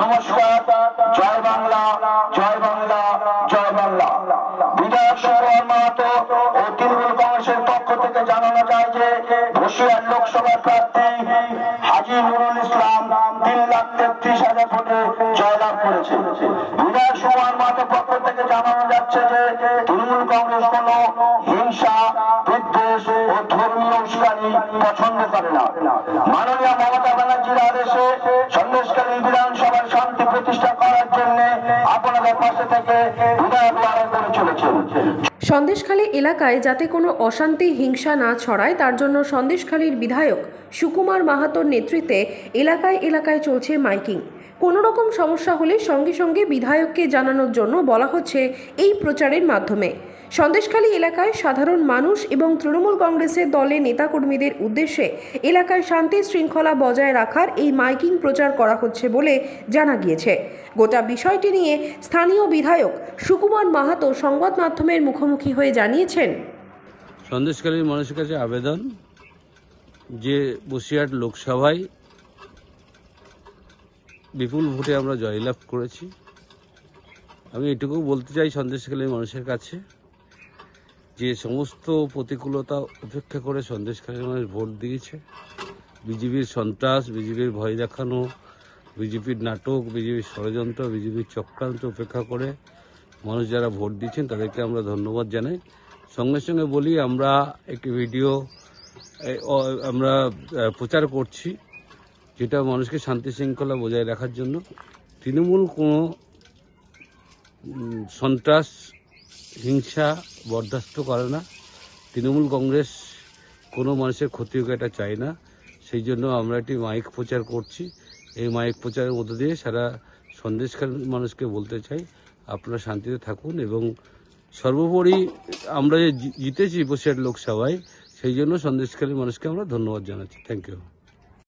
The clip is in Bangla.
নমস্কার। জয় বাংলা জয় বাংলা জয় বাংলা। বিধায়ক সরোয়ার মাহাতো ও তৃণমূল কংগ্রেসের পক্ষ থেকে জানানো যায় যে বসিরহাট লোকসভার প্রার্থী হাজি নুরুল ইসলাম তিন লাখ তেত্রিশ হাজার ভোটে জয়লাভ করেছে। বিধায়ক সরোয়ার মাহাতো পক্ষ থেকে জানানো যাচ্ছে যে তৃণমূল কংগ্রেস কোনো হিংসা, বিদ্বেষ ও ধর্মীয় উস্কানি পছন্দ করে না। মাননীয় মমতা ব্যানার্জির আদেশে সন্দেশখালী এলাকায় যাতে কোনো অশান্তি, হিংসা না ছড়ায়, তার জন্য সন্দেশখালীর বিধায়ক সুকুমার মাহাতোর নেতৃত্বে এলাকায় এলাকায় চলছে মাইকিং। কোনো রকম সমস্যা হলে সঙ্গে সঙ্গে বিধায়ককে জানানোর জন্য বলা হচ্ছে এই প্রচারের মাধ্যমে। সন্দেশখালী এলাকায় সাধারণ মানুষ এবং তৃণমূল কংগ্রেসের দলের নেতাকর্মীদের উদ্দেশ্যে এলাকায় শান্তি শৃঙ্খলা বজায় রাখার এই মাইকিং প্রচার করা হচ্ছে বলে জানা গিয়েছে। গোটা বিষয়টি নিয়ে স্থানীয় বিধায়ক সুকুমার মাহাতো সংবাদ মাধ্যমের মুখোমুখি হয়ে জানিয়েছেন। সন্দেশকালীর মানুষের কাছে আবেদন যে বসিরহাট লোকসভায় বিপুল ভোটে আমরা জয়লাভ করেছি। আমি এটুকু বলতে চাই সন্দেশকালীর মানুষের কাছে। যে সমস্ত প্রতিকূলতা উপেক্ষা করে সন্দেশকালীর মানুষ ভোট দিয়েছে, বিজেপির সন্ত্রাস, বিজেপির ভয় দেখানো, বিজেপির নাটক, বিজেপির ষড়যন্ত্র, বিজেপির চক্রান্ত উপেক্ষা করে মানুষ যারা ভোট দিচ্ছেন তাদেরকে আমরা ধন্যবাদ জানাই। সঙ্গে সঙ্গে বলি, আমরা একটি ভিডিও আমরা প্রচার করছি, যেটা মানুষকে শান্তি শৃঙ্খলা বজায় রাখার জন্য। তৃণমূল কোনো সন্ত্রাস হিংসা বরদাস্ত করে না। তৃণমূল কংগ্রেস কোনো মানুষের ক্ষতি হোক এটা চায় না। সেই জন্য আমরা একটি মাইক প্রচার করছি। এই মাইক প্রচারের মধ্য দিয়ে সারা সন্দেশকার মানুষকে বলতে চাই, আপনারা শান্তিতে থাকুন এবং সর্বোপরি আমরা যে জিতেছি বসিরহাট লোকসভায়, সেই জন্য সন্দেশকারী মানুষকে আমরা ধন্যবাদ জানাচ্ছি। Thank you